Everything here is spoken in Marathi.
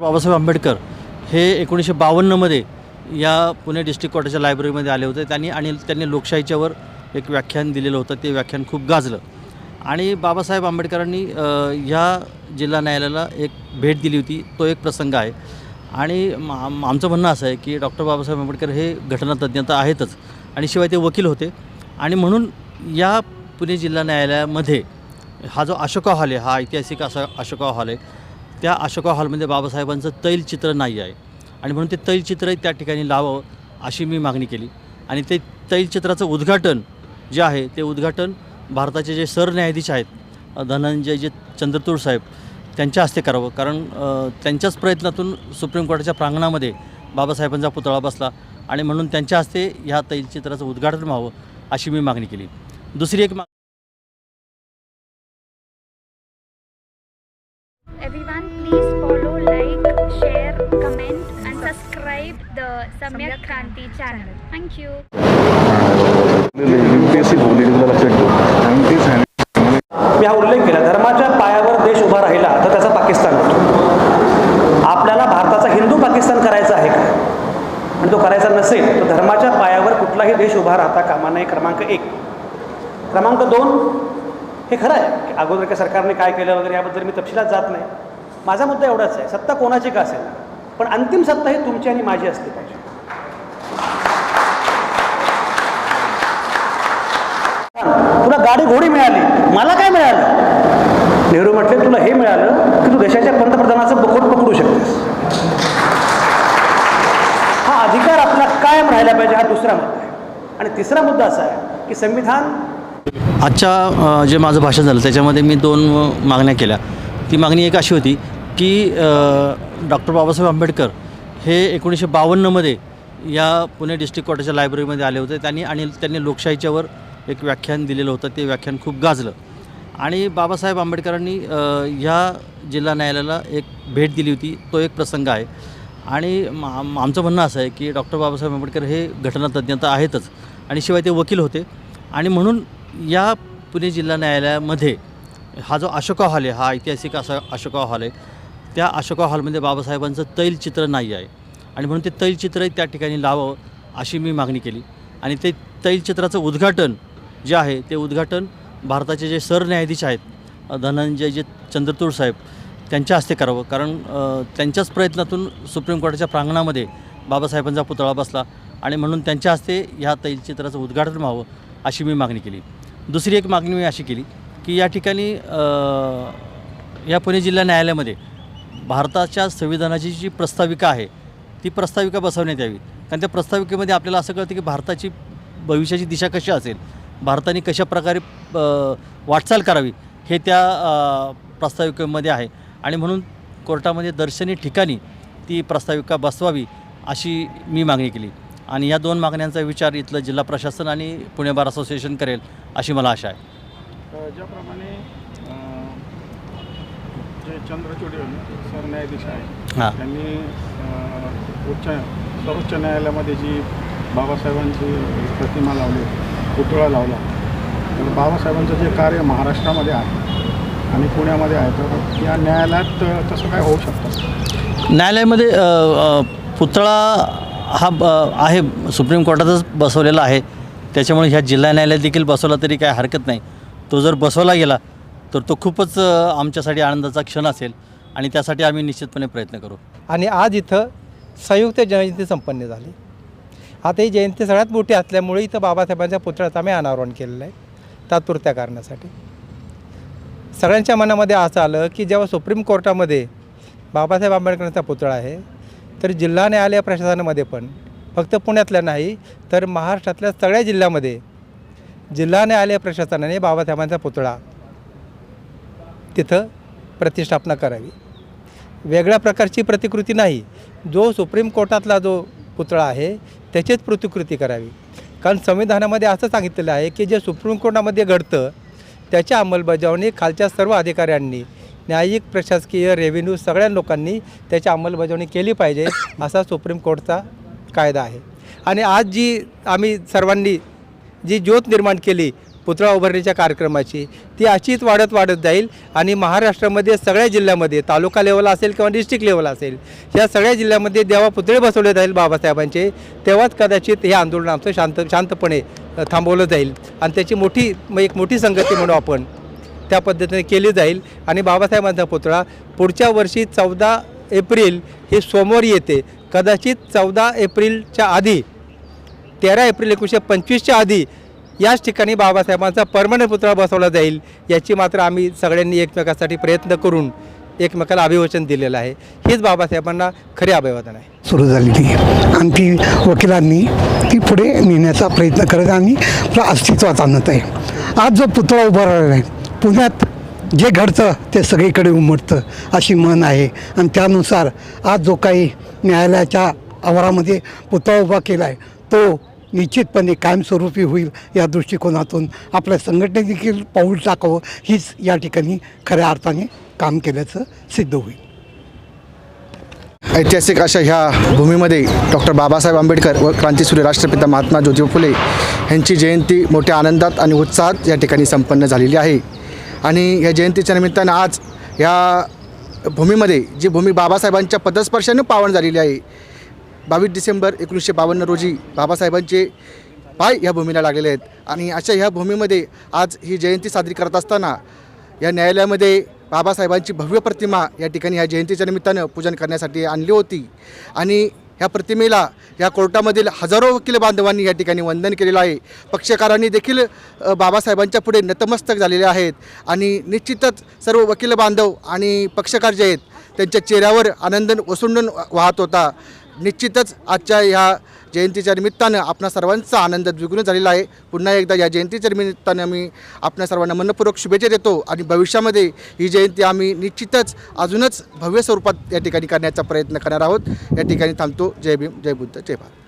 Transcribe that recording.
बाबासाहेब आंबेडकर हे एकोणीसशे बावन्नमध्ये या पुणे डिस्ट्रिक्ट कोर्टाच्या लायब्ररीमध्ये आले होते. त्यांनी आणि त्यांनी लोकशाहीच्यावर एक व्याख्यान दिलेलं होतं. ते व्याख्यान खूप गाजलं. आणि बाबासाहेब आंबेडकरांनी ह्या जिल्हा न्यायालयाला एक भेट दिली होती. तो एक प्रसंग आहे. आणि मा- आमचं म्हणणं असं आहे की डॉक्टर बाबासाहेब आंबेडकर हे घटनातज्ञ तर आहेतच. आणि शिवाय ते वकील होते. आणि म्हणून या पुणे जिल्हा न्यायालयामध्ये हा जो अशोका हॉल आहे हा ऐतिहासिक असा अशोका हॉल आहे त्या अशोका हॉलमध्ये बाबासाहेबांचं तैलचित्र नाही आहे. आणि म्हणून ते तैलचित्रही त्या ठिकाणी लावावं अशी मी मागणी केली. आणि ते तैलचित्राचं उद्घाटन जे आहे ते उद्घाटन भारताचे जे सरन्यायाधीश आहेत धनंजय जे चंद्रचूड साहेब त्यांच्या हस्ते करावं. कारण त्यांच्याच प्रयत्नातून सुप्रीम कोर्टाच्या प्रांगणामध्ये बाबासाहेबांचा पुतळा बसला आणि म्हणून त्यांच्या हस्ते ह्या तैलचित्राचं उद्घाटन व्हावं अशी मी मागणी केली. दुसरी एक मा मला लक्षात ठेवू आणि तेच आहे मी हा उल्लेख केला. धर्माच्या पायावर देश उभा राहिला तर त्याचा पाकिस्तान होतो. आपल्याला भारताचा हिंदू पाकिस्तान करायचा आहे का? आणि तो करायचा नसेल तर धर्माच्या पायावर कुठलाही देश उभा राहता कामा नये. क्रमांक एक. क्रमांक दोन. हे खरं आहे की अगोदरच्या सरकारने काय केलं वगैरे याबद्दल मी तपशिलात जात नाही. माझा मुद्दा एवढाच आहे. सत्ता कोणाची का असेल? पण अंतिम सत्ता ही तुमची आणि माझी असली पाहिजे. तुला गाडी घोडी मिळाली. मला काय मिळालं? नेहरू म्हटले तुला हे मिळालं की तू देशाच्या पंतप्रधानाचं बकोट पकडू शकतेस. हा अधिकार आपला कायम राहिला पाहिजे हा दुसरा मुद्दा आहे. आणि तिसरा मुद्दा असा आहे की संविधान आजच्या जे माझं भाषण झालं त्याच्यामध्ये मी दोन मागण्या केल्या. ती मागणी एक अशी होती की डॉक्टर बाबासाहेब आंबेडकर हे एकोणीसशे बावन्नमध्ये या पुणे डिस्ट्रिक्ट कॉटेच्या लायब्ररीमध्ये आले होते. त्यांनी आणि त्यांनी लोकशाहीच्यावर एक व्याख्यान दिलेलं होतं. ते व्याख्यान खूप गाजलं. आणि बाबासाहेब आंबेडकरांनी ह्या जिल्हा न्यायालयाला एक भेट दिली होती. तो एक प्रसंग आहे. आणि मा- आमचं म्हणणं असं आहे की डॉक्टर बाबासाहेब आंबेडकर हे घटनातज्ञ तर आहेतच. आणि शिवाय ते वकील होते. आणि म्हणून या पुणे जिल्हा न्यायालयामध्ये हा जो अशोका हॉल आहे हा ऐतिहासिक असा अशोका हॉल आहे त्या अशोका हॉलमध्ये बाबासाहेबांचं तैलचित्र नाही आहे. आणि म्हणून ते तैलचित्रही त्या ठिकाणी लावावं अशी मी मागणी केली. आणि ते तैलचित्राचं उद्घाटन जे आहे ते उद्घाटन भारताचे जे सरन्यायाधीश आहेत धनंजय जे चंद्रचूड साहेब त्यांच्या हस्ते करावं. कारण त्यांच्याच प्रयत्नातून सुप्रीम कोर्टाच्या प्रांगणामध्ये बाबासाहेबांचा पुतळा बसला आणि म्हणून त्यांच्या हस्ते ह्या तैलचित्राचं उद्घाटन व्हावं अशी मी मागणी केली. दुसरी एक मागणी मी अशी केली की या ठिकाणी या पुणे जिल्हा न्यायालयामध्ये भारताच्या संविधानाची जी प्रस्ताविका आहे ती प्रस्ताविका बसवण्यात यावी. कारण त्या प्रस्ताविकेमध्ये आपल्याला असं कळतं की भारताची भविष्याची दिशा कशी असेल भारताने कशा प्रकारे वाटचाल करावी हे त्या प्रस्ताविकेमध्ये आहे. आणि म्हणून कोर्टामध्ये दर्शनी ठिकाणी ती प्रस्ताविका बसवावी अशी मी मागणी केली. आणि या दोन मागण्यांचा विचार इथलं जिल्हा प्रशासन आणि पुणे बार असोसिएशन करेल अशी मला आशा आहे. ज्याप्रमाणे जे चंद्रचूड सरन्यायाधीश आहेत हां. त्यांनी उच्च सर्वोच्च न्यायालयामध्ये जी बाबासाहेबांची प्रतिमा लावली पुतळा लावला तर बाबासाहेबांचं जे कार्य महाराष्ट्रामध्ये आहे आणि पुण्यामध्ये आहे तर या न्यायालयात तसं काय होऊ शकतं? न्यायालयामध्ये पुतळा हा आहे सुप्रीम कोर्टातच बसवलेला आहे. त्याच्यामुळे ह्या जिल्हा न्यायालयात देखील बसवला तरी काय हरकत नाही. तो जर बसवला गेला तर तो खूपच आमच्यासाठी आनंदाचा क्षण असेल आणि त्यासाठी आम्ही निश्चितपणे प्रयत्न करू. आणि आज इथं संयुक्त जयंती संपन्न झाली. आता ही जयंती सगळ्यात मोठी असल्यामुळे इथं बाबासाहेबांच्या पुतळ्याचं आम्ही अनावरण केलेलं आहे तात्पुरत्या कारणासाठी. सगळ्यांच्या मनामध्ये असं आलं की जेव्हा सुप्रीम कोर्टामध्ये बाबासाहेब आंबेडकरांचा पुतळा आहे तर जिल्हा न्यायालय प्रशासनामध्ये पण फक्त पुण्यातल्या नाही तर महाराष्ट्रातल्या सगळ्या जिल्ह्यामध्ये जिल्हा न्यायालय प्रशासनाने बाबासाहेबांचा पुतळा तिथं प्रतिष्ठापना करावी. वेगळ्या प्रकारची प्रतिकृती नाही. जो सुप्रीम कोर्टातला जो पुतळा आहे त्याचीच प्रतिकृती करावी. कारण संविधानामध्ये असं सांगितलेलं आहे की जे सुप्रीम कोर्टामध्ये घडतं त्याच्या अंमलबजावणी खालच्या सर्व अधिकाऱ्यांनी न्यायिक प्रशासकीय रेव्हेन्यू सगळ्या लोकांनी त्याची अंमलबजावणी केली पाहिजे असा सुप्रीम कोर्टचा कायदा आहे. आणि आज जी आम्ही सर्वांनी जी ज्योत निर्माण केली पुतळा उभारणीच्या कार्यक्रमाची. ती अशीच वाढत वाढत जाईल आणि महाराष्ट्रामध्ये सगळ्या जिल्ह्यामध्ये तालुका लेवल असेल किंवा डिस्ट्रिक्ट लेवल असेल ह्या सगळ्या जिल्ह्यामध्ये जेव्हा पुतळे बसवले जाईल बाबासाहेबांचे. तेव्हाच कदाचित हे आंदोलन आमचं शांत शांतपणे थांबवलं जाईल. आणि त्याची मोठी एक मोठी संगती म्हणू आपण त्या पद्धतीने केली जाईल. आणि बाबासाहेबांचा पुतळा पुढच्या वर्षी चौदा एप्रिल हे सोमवार येते. कदाचित चौदा एप्रिलच्या आधी तेरा एप्रिल एकोणीसशे पंचवीसच्या आधी याच ठिकाणी बाबासाहेबांचा परमनंट पुतळा बसवला जाईल याची मात्र आम्ही सगळ्यांनी एकमेकासाठी प्रयत्न करून एकमेकाला अभिवचन दिलेलं आहे. हेच बाबासाहेबांना खरे अभिवादन आहे. सुरू झालेली आहे. आणि ती वकिलांनी ती पुढे नेण्याचा प्रयत्न करत आणि आपलं अस्तित्वात आणत आहे. आज जो पुतळा उभा राहिला आहे पुण्यात जे घडतं ते सगळीकडे उमटतं अशी मन आहे. आणि त्यानुसार आज जो काही न्यायालयाच्या आवारामध्ये पुतळा उभा केला आहे तो निश्चितपणे कायमस्वरूपी होईल या दृष्टिकोनातून आपल्या संघटने देखील पाऊल टाकावं हीच या ठिकाणी खऱ्या अर्थाने काम केल्याचं सिद्ध होईल. ऐतिहासिक अशा ह्या भूमीमध्ये डॉक्टर बाबासाहेब आंबेडकर व क्रांतीसूर्य राष्ट्रपिता महात्मा ज्योतिबा फुले यांची जयंती मोठ्या आनंदात आणि उत्साहात या ठिकाणी संपन्न झालेली आहे. आणि या जयंतीच्या निमित्तानं आज या भूमीमध्ये जी भूमी बाबासाहेबांच्या पदस्पर्शाने पावन झालेली आहे बावीस डिसेंबर एकोणीसशे बावन्न रोजी बाबासाहेबांचे पाय ह्या भूमीला लागलेले आहेत. आणि अशा ह्या भूमीमध्ये आज ही जयंती साजरी करत असताना या न्यायालयामध्ये बाबासाहेबांची भव्य प्रतिमा या ठिकाणी ह्या जयंतीच्या निमित्तानं पूजन करण्यासाठी आणली होती. आणि ह्या प्रतिमेला या कोर्टामधील हजारो वकील बांधवांनी या ठिकाणी वंदन केलेलं आहे. पक्षकारांनी देखील बाबासाहेबांच्या पुढे नतमस्तक झालेले आहेत. आणि निश्चितच सर्व वकील बांधव आणि पक्षकार जे आहेत त्यांच्या चेहऱ्यावर आनंदन ओसंडून वाहत होता. निश्चितच आजच्या ह्या जयंतीच्या निमित्तानं आपणा सर्वांचा आनंद द्विगुण झालेला आहे. पुन्हा एकदा या जयंतीच्या निमित्तानं आम्ही आपल्या सर्वांना मनपूर्वक शुभेच्छा देतो आणि भविष्यामध्ये ही जयंती आम्ही निश्चितच अजूनच भव्य स्वरूपात या ठिकाणी करण्याचा प्रयत्न करणार आहोत. या ठिकाणी थांबतो. जय भीम जय बुद्ध जय भारत.